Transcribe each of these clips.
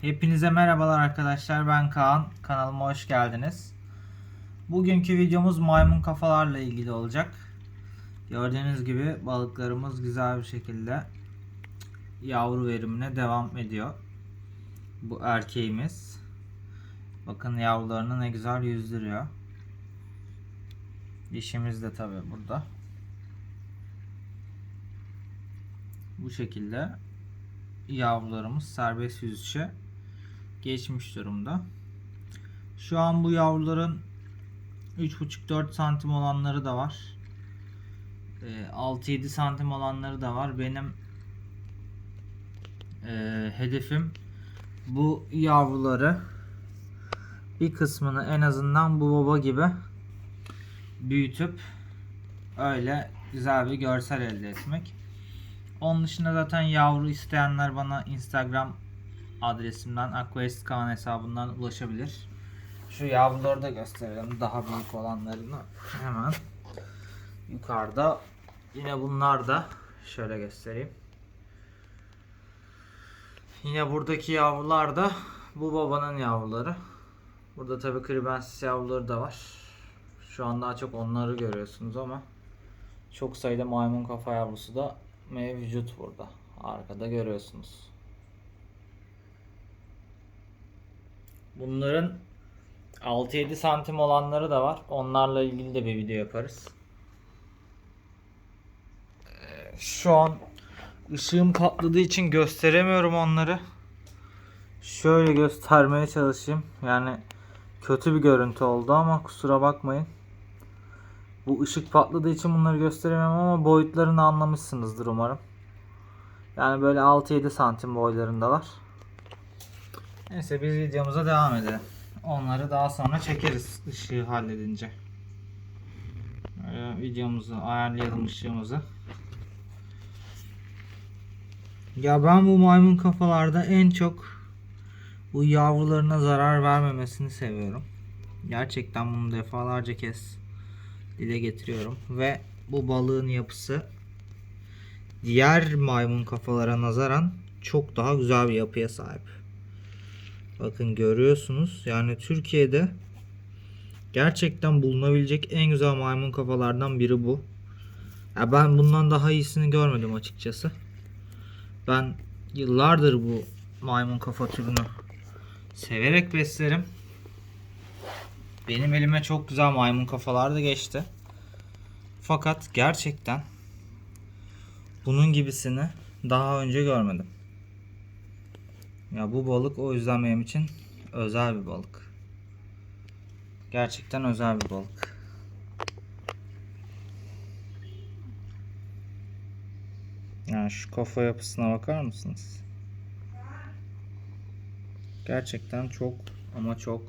Hepinize merhabalar arkadaşlar. Ben Kaan. Kanalıma hoş geldiniz. Bugünkü videomuz maymun kafalarla ilgili olacak. Gördüğünüz gibi balıklarımız güzel bir şekilde yavru verimine devam ediyor. Bu erkeğimiz. Bakın yavrularını ne güzel yüzdürüyor. Dişimiz de tabi burada. Bu şekilde yavrularımız serbest yüzüşe geçmiş durumda. Şu an bu yavruların 3,5-4 santim olanları da var. Ee, 6-7 santim olanları da var. Benim e, hedefim bu yavruları bir kısmını en azından bu baba gibi büyütüp öyle güzel bir görsel elde etmek. Onun dışında zaten yavru isteyenler bana Instagram adresimden Aquest Kaan hesabından ulaşabilir. Şu yavruları da gösterelim. Daha büyük olanlarını hemen yukarıda. Yine bunlar da şöyle göstereyim. Yine buradaki yavrular da bu babanın yavruları. Burada tabi kribensis yavruları da var. Şu an daha çok onları görüyorsunuz ama çok sayıda maymun kafa yavrusu da mevcut burada. Arkada görüyorsunuz. Bunların 6-7 santim olanları da var. Onlarla ilgili de bir video yaparız. Ee, Şu an ışığım patladığı için gösteremiyorum onları. Şöyle göstermeye çalışayım. Yani kötü bir görüntü oldu ama kusura bakmayın. Bu ışık patladığı için bunları gösteremem ama boyutlarını anlamışsınızdır umarım. Yani böyle 6-7 santim boylarındalar. Neyse biz videomuza devam edelim. Onları daha sonra çekeriz ışığı halledince. Böyle videomuzu ayarlayalım ışığımızı. Ya ben bu maymun kafalarda en çok bu yavrularına zarar vermemesini seviyorum. Gerçekten bunu defalarca kez dile getiriyorum ve bu balığın yapısı diğer maymun kafalara nazaran çok daha güzel bir yapıya sahip. Bakın görüyorsunuz yani Türkiye'de gerçekten bulunabilecek en güzel maymun kafalardan biri bu. Ya ben bundan daha iyisini görmedim açıkçası. Ben yıllardır bu maymun kafa türünü severek beslerim. Benim elime çok güzel maymun kafalar da geçti. Fakat gerçekten bunun gibisini daha önce görmedim. Ya bu balık o yüzden benim için özel bir balık. Gerçekten özel bir balık. Yani şu kafa yapısına bakar mısınız? Gerçekten çok ama çok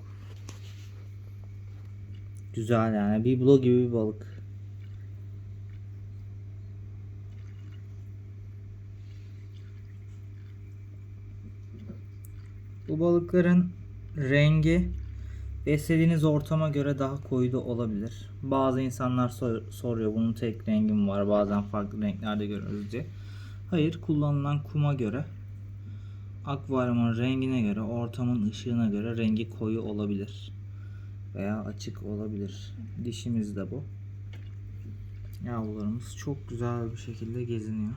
güzel yani. Biblo gibi bir balık. Bu balıkların rengi beslediğiniz ortama göre daha koyu da olabilir. Bazı insanlar sor- soruyor bunun tek rengi mi var bazen farklı renklerde görüyoruz diye. Hayır kullanılan kuma göre akvaryumun rengine göre ortamın ışığına göre rengi koyu olabilir. Veya açık olabilir. Dişimiz de bu. Yavrularımız çok güzel bir şekilde geziniyor.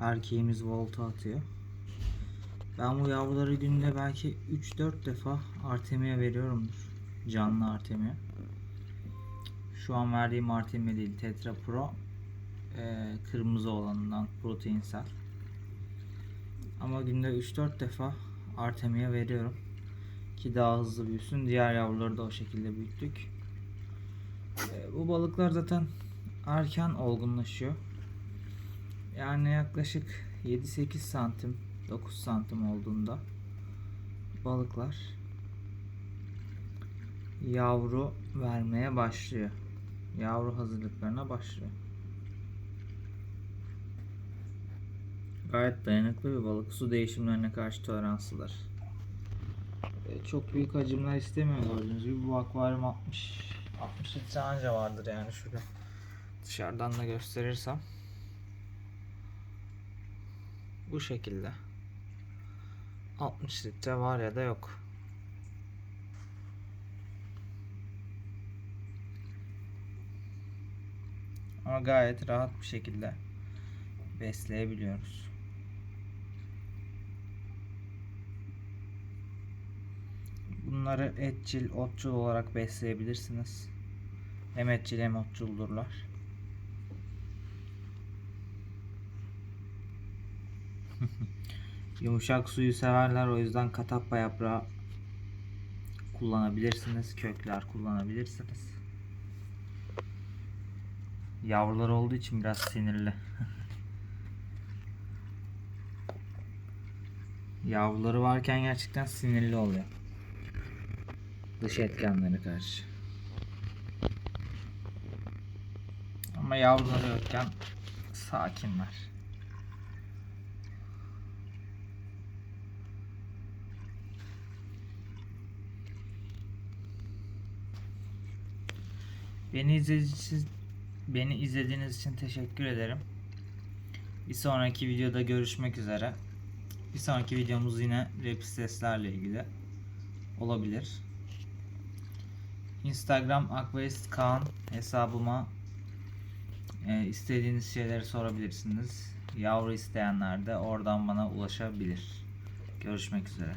Erkeğimiz volta atıyor. Ben bu yavruları günde belki 3-4 defa Artemia veriyorumdur. Canlı Artemia. Şu an verdiğim Artemia değil Tetra Pro. Ee, kırmızı olanından proteinsel. Ama günde 3-4 defa Artemia veriyorum. Ki daha hızlı büyüsün. Diğer yavruları da o şekilde büyüttük. Ee, bu balıklar zaten erken olgunlaşıyor. Yani yaklaşık 7-8 santim 9 santim olduğunda balıklar yavru vermeye başlıyor. Yavru hazırlıklarına başlıyor. Gayet dayanıklı bir balık. Su değişimlerine karşı toleranslılar. Ee, Çok büyük hacimler istemiyor gördüğünüz gibi. Bu akvaryum 60 60 litre anca vardır yani şurada. Dışarıdan da gösterirsem. Bu şekilde. 60 litre var ya da yok. Ama gayet rahat bir şekilde besleyebiliyoruz. Bunları etçil, otçul olarak besleyebilirsiniz. Hem etçil hem otçuldurlar. Yumuşak suyu severler o yüzden katappa yaprağı kullanabilirsiniz. Kökler kullanabilirsiniz. Yavrular olduğu için biraz sinirli. Yavruları varken gerçekten sinirli oluyor. Dış etkenlere karşı. Ama yavruları yokken sakinler. Beni izlediğiniz, beni izlediğiniz için teşekkür ederim. Bir sonraki videoda görüşmek üzere. Bir sonraki videomuz yine rap seslerle ilgili olabilir. Instagram Aquest Kaan hesabıma e, istediğiniz şeyleri sorabilirsiniz. Yavru isteyenler de oradan bana ulaşabilir. Görüşmek üzere.